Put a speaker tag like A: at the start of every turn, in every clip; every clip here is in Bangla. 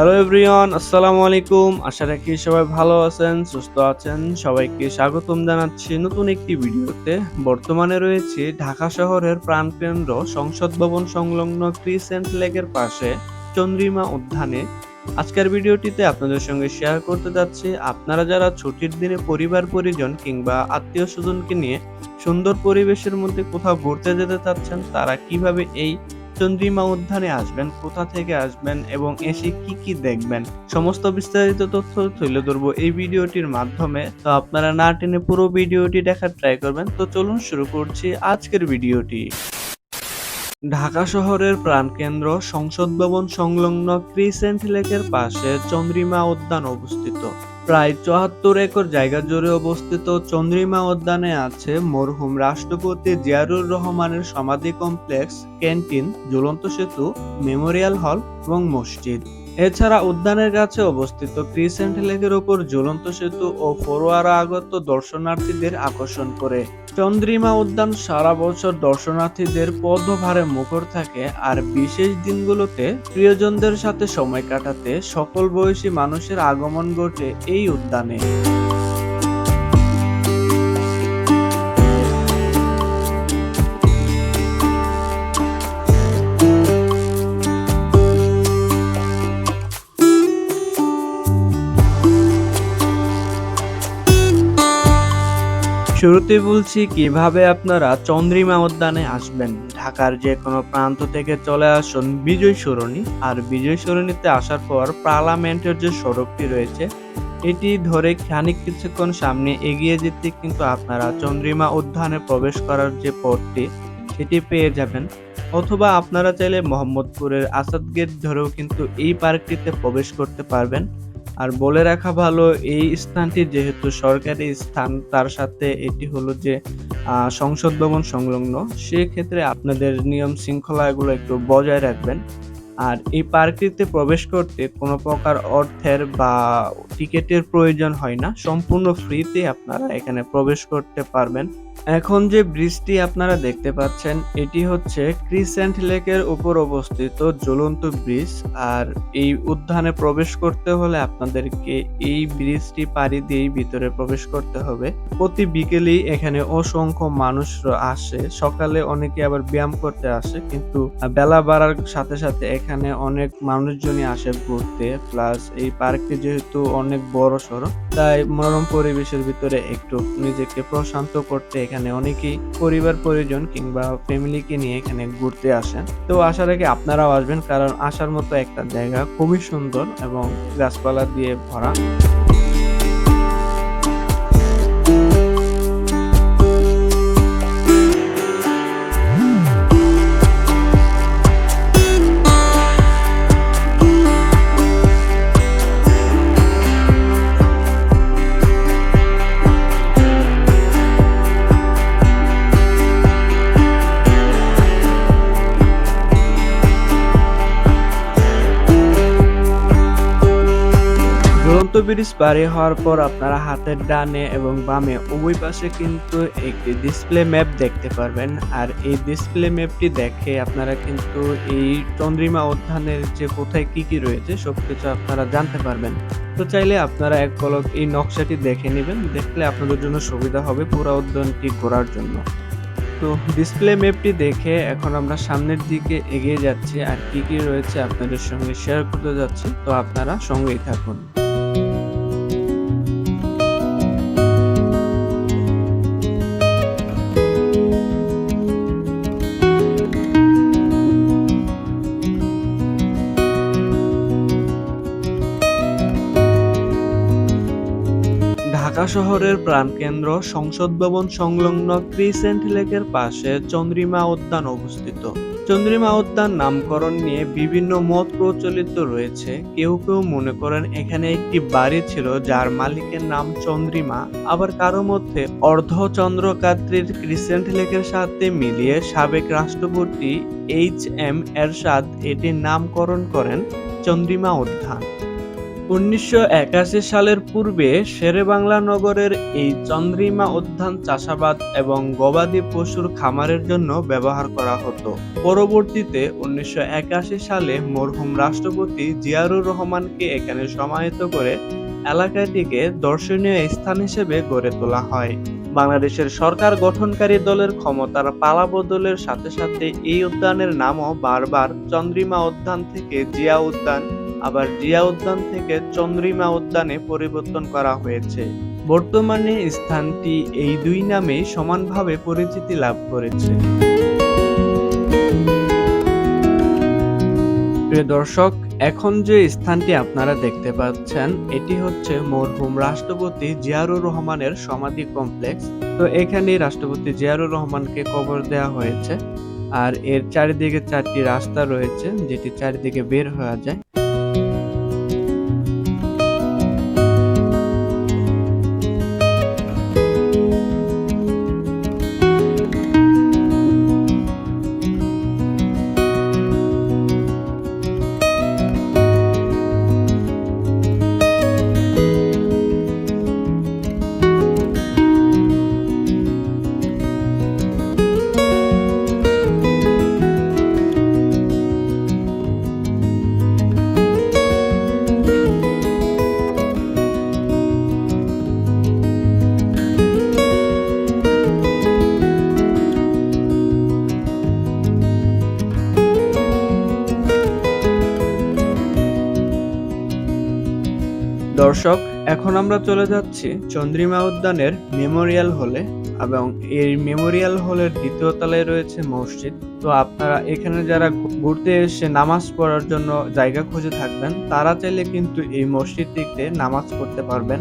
A: এভরিওয়ান আসসালামু আলাইকুম আশা রাখি সবাই ভালো আছেন, সুস্থ আছেন। সবাইকে স্বাগতম জানাচ্ছি নতুন একটি ভিডিওতে। বর্তমানে রয়েছে ঢাকা শহরের প্রাণকেন্দ্র সংসদ ভবন সংলগ্ন ক্রিসেন্ট লেকের পাশে চন্দ্রিমা উদ্যানে। আজকের ভিডিওটিতে আপনাদের সঙ্গে শেয়ার করতে যাচ্ছি। আপনারা যারা ছুটির দিনে পরিবার, পরিজন কিংবা আত্মীয় স্বজনকে নিয়ে সুন্দর পরিবেশের মধ্যে কোথাও ঘুরতে যেতে চাচ্ছেন, তারা কীভাবে এই চন্দ্রিমা উদ্যানে আসবেন, কোথা থেকে আসবেন এবং এসে কি কি দেখবেন, সমস্ত বিস্তারিত তথ্য তুলে ধরবো এই ভিডিওটির মাধ্যমে। তো আপনারা না টেনে পুরো ভিডিওটি দেখার ট্রাই করবেন। তো চলুন শুরু করছি আজকের ভিডিওটি। ঢাকা শহরের প্রাণকেন্দ্র সংসদ ভবন সংলগ্ন ক্রিসেন্ট লেকের পাশে চন্দ্রিমা উদ্যান অবস্থিত। প্রায় চুয়াত্তর একর জায়গা জুড়ে অবস্থিত চন্দ্রিমা উদ্যানে আছে মরহুম রাষ্ট্রপতি জিয়ারুর রহমানের সমাধি কমপ্লেক্স, ক্যান্টিন, ঝুলন্ত সেতু, মেমোরিয়াল হল এবং মসজিদ। এছাড়া উদ্যানের কাছে অবস্থিত ক্রিসেন্ট লেকের ওপর ঝুলন্ত সেতু ও ফরোয়ারা আগত দর্শনার্থীদের আকর্ষণ করে। চন্দ্রিমা উদ্যান সারা বছর দর্শনার্থীদের পদভারে মুখর থাকে আর বিশেষ দিনগুলোতে প্রিয়জনদের সাথে সময় কাটাতে সকল বয়সী মানুষের আগমন ঘটে এই উদ্যানে। শুরুতে বলছি কীভাবে আপনারা চন্দ্রিমা উদ্যানে আসবেন? ঢাকার যে কোনো প্রান্ত থেকে চলে আসুন বিজয় সরণি। আর বিজয় সরণিতে আসার পর পার্লামেন্টের যে সড়কটি রয়েছে, এটি ধরে খানিক কিছুক্ষণ সামনে এগিয়ে যেতে কিন্তু আপনারা চন্দ্রিমা উদ্যানে প্রবেশ করার যে পথটি, সেটি পেয়ে যাবেন। অথবা আপনারা চাইলে মোহাম্মদপুরের আসাদ গেট ধরেও কিন্তু এই পার্কটিতে প্রবেশ করতে পারবেন। আর বলে রাখা ভালো, এই স্থানটি যেহেতু সরকারি স্থান, তার সাথে এটি হলো যে সংসদ ভবন সংলগ্ন। সেক্ষেত্রে আপনাদের নিয়ম শৃঙ্খলা এগুলো একটু বজায় রাখবেন। আর এই পার্কটিতে প্রবেশ করতে কোনো প্রকার অর্থের বা টিকিটের প্রয়োজন হয় না। সম্পূর্ণ ফ্রিতে আপনারা এখানে প্রবেশ করতে পারবেন। এখন যে ব্রিজটি আপনারা দেখতে পাচ্ছেন, এটি হচ্ছে ক্রিসেন্ট লেকের উপর অবস্থিত জ্বলন্ত ব্রিজ। আর এই উদ্যানে প্রবেশ করতে হলে আপনাদেরকে এই ব্রিজটি পাড়ি দিয়েই ভিতরে প্রবেশ করতে হবে। প্রতি বিকেলেই এখানে অসংখ্য মানুষ আসে। সকালে অনেকে আবার ব্যায়াম করতে আসে, কিন্তু বেলা বাড়ার সাথে সাথে এখানে অনেক মানুষজনই আসে ঘুরতে। প্লাস এই পার্কটি যেহেতু অনেক বড় সড়ো, তাই মনোরম পরিবেশের ভিতরে একটু নিজেকে প্রশান্ত করতে এখানে অনেকেই পরিবার, পরিজন কিংবা ফ্যামিলিকে নিয়ে এখানে ঘুরতে আসেন। তো আশা রাখি আপনারাও আসবেন, কারণ আসার মতো একটা জায়গা খুবই সুন্দর এবং গাছপালা দিয়ে ভরা। ঝুলন্ত ব্রিজ পাড়ি হওয়ার পর আপনারা হাতের ডানে এবং বামে উভয় পাশে কিন্তু একটি ডিসপ্লে ম্যাপ দেখতে পারবেন। আর এই ডিসপ্লে ম্যাপটি দেখে আপনারা কিন্তু এই চন্দ্রিমা উদ্যানের যে কোথায় কি কি রয়েছে, সবকিছু আপনারা জানতে পারবেন। তো চাইলে আপনারা এক পলক এই নকশাটি দেখে নেবেন। দেখলে আপনাদের জন্য সুবিধা হবে পুরা উদ্যানটি ঘোরার জন্য। তো ডিসপ্লে ম্যাপটি দেখে এখন আমরা সামনের দিকে এগিয়ে যাচ্ছি। আর কি কি রয়েছে আপনাদের সঙ্গে শেয়ার করতে যাচ্ছি। তো আপনারা সঙ্গেই থাকুন। ঢাকা শহরের প্রাণকেন্দ্র সংসদ ভবন সংলগ্ন ক্রিসেন্ট লেকের পাশে চন্দ্রিমা উদ্যান অবস্থিত। চন্দ্রিমা উদ্যান নামকরণ নিয়ে বিভিন্ন মত প্রচলিত রয়েছে। কেউ কেউ মনে করেন এখানে একটি বাড়ি ছিল যার মালিকের নাম চন্দ্রিমা। আবার কারও মধ্যে অর্ধচন্দ্রকাত্রীর ক্রিসেন্ট লেকের সাথে মিলিয়ে সাবেক রাষ্ট্রপতি এইচ এম এরশাদ এটির নামকরণ করেন চন্দ্রিমা উদ্যান। উনিশশো একাশি সালের পূর্বে শেরেবাংলা নগরের এই চন্দ্রিমা উদ্যান চাষাবাদ এবং গবাদি পশুর খামারের জন্য ব্যবহার করা হতো। পরবর্তীতে উনিশশো একাশি সালে মরহুম রাষ্ট্রপতি জিয়ারুর রহমানকে এখানে সমাহিত করে এলাকাটিকে দর্শনীয় স্থান হিসেবে গড়ে তোলা হয়। বাংলাদেশের সরকার গঠনকারী দলের ক্ষমতার পালাবদলের সাথে সাথে এই উদ্যানের নামও বারবার চন্দ্রিমা উদ্যান থেকে জিয়া উদ্যান আবার জিয়া উদ্যান থেকে চন্দ্রিমা উদ্যানে পরিবর্তন করা হয়েছে। বর্তমানে স্থানটি এই দুই নামে সমানভাবে পরিচিতি লাভ করেছে। প্রিয় দর্শক, এখন যে স্থানটি আপনারা দেখতে পাচ্ছেন, এটি হচ্ছে মরহুম রাষ্ট্রপতি জিয়ারুর রহমানের সমাধি কমপ্লেক্স। তো এখানে রাষ্ট্রপতি জিয়ারুর রহমানকে কবর দেওয়া হয়েছে। আর এর চারিদিকে চারটি রাস্তা রয়েছে, যেটি চারিদিকে বের হওয়া যায়। দর্শক, এখন আমরা চলে যাচ্ছি চন্দ্রিমা উদ্যানের মেমোরিয়াল হলে এবং এই মেমোরিয়াল হলের দ্বিতীয় তলায় রয়েছে মসজিদ। তো আপনারা এখানে যারা ঘুরতে এসে নামাজ পড়ার জন্য জায়গা খুঁজে থাকবেন, তারা চাইলে কিন্তু এই মসজিদটিতে নামাজ পড়তে পারবেন।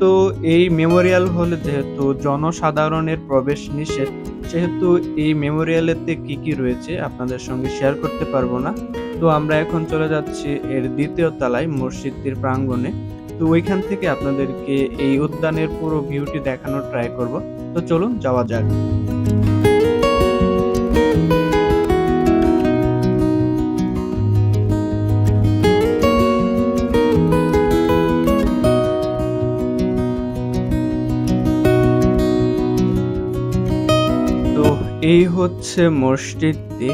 A: তো এই মেমোরিয়াল হলে যেহেতু জনসাধারণের প্রবেশ নিষেধ, সেহেতু এই মেমোরিয়ালেতে কি কি রয়েছে আপনাদের সঙ্গে শেয়ার করতে পারব না। তো আমরা এখন চলে যাচ্ছি এর দ্বিতীয় তলায়, মসজিদটির প্রাঙ্গণে। তো ওইখান থেকে আপনাদেরকে এই উদ্যানের পুরো ভিউটি দেখানোর ট্রাই করব। তো চলুন, যাওয়া যাক। হচ্ছে মসজিদটি।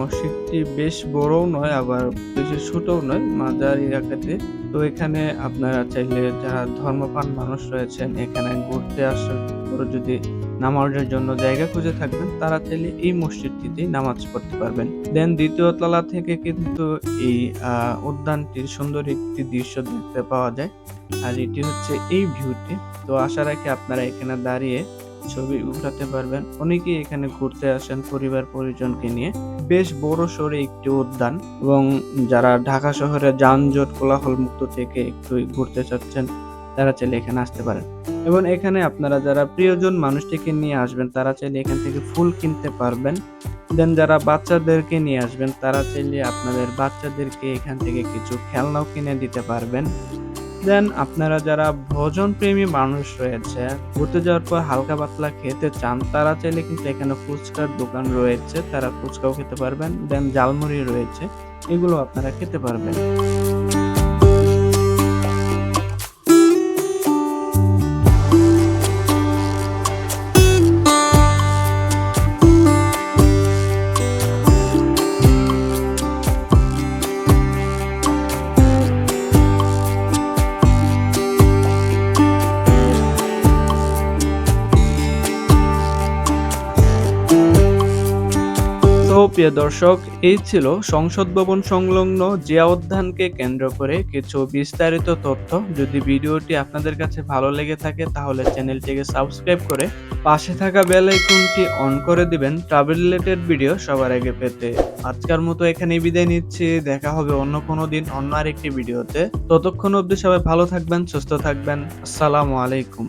A: মসজিদটি বেশ বড়ও নয়, আবার বেশি ছোটও নয়, মাঝারি আকারে। তো এখানে আপনারা চাইলে যারা ধর্মপ্রাণ মানুষ রয়েছেন, এখানে ঘুরতে আসার পর যদি নামাজের জন্য জায়গা খুঁজে থাকবেন, তারা চাইলে এই মসজিদটিতে নামাজ পড়তে পারবেন। দেন দ্বিতীয় তলা থেকে কিন্তু এই উদ্যানটির সুন্দর একটি দৃশ্য দেখতে পাওয়া যায়, আর এটি হচ্ছে এই ভিউটি। তো আশা রাখি আপনারা এখানে দাঁড়িয়ে ছবি উঠাতে পারবেন। অনেকেই এখানে ঘুরতে আসেন পরিবার পরিজনকে নিয়ে। বেশ বড় সড়ে একটি উদ্যান এবং যারা ঢাকা শহরে যানজট কোলাহল মুক্ত থেকে একটু ঘুরতে চাচ্ছেন, তারা চাইলে এখানে আসতে পারেন। এবং এখানে আপনারা যারা প্রিয়জন মানুষটিকে নিয়ে আসবেন, তারা চাইলে এখান থেকে ফুল কিনতে পারবেন। দেন যারা বাচ্চাদেরকে নিয়ে আসবেন, তারা চাইলে আপনাদের বাচ্চাদেরকে এখান থেকে কিছু খেলনাও কিনে দিতে পারবেন। দেন আপনারা যারা ভোজন প্রেমী মানুষ রয়েছে, ঘুরতে যাওয়ার পর হালকা পাতলা খেতে চান, তারা চাইলে কিন্তু এখানে ফুচকার দোকান রয়েছে, তারা ফুচকাও খেতে পারবেন, দেন জালমুড়ি রয়েছে, এগুলো আপনারা খেতে পারবেন। প্রিয় দর্শক, এই ছিল সংসদ ভবন সংলগ্ন জিয়া উদ্যানকে কেন্দ্র করে কিছু বিস্তারিত তথ্য। যদি ভিডিওটি আপনাদের কাছে ভালো লেগে থাকে, তাহলে চ্যানেলটিকে সাবস্ক্রাইব করে পাশে থাকা বেল আইকনটি অন করে দিবেন ট্রাভেল রিলেটেড ভিডিও সবার আগে পেতে। আজকের মতো এখানে বিদায় নিচ্ছি। দেখা হবে অন্য কোনো দিন, অন্য আরেকটি ভিডিওতে। ততক্ষণ অবধি সবাই ভালো থাকবেন, সুস্থ থাকবেন। আসসালামু আলাইকুম।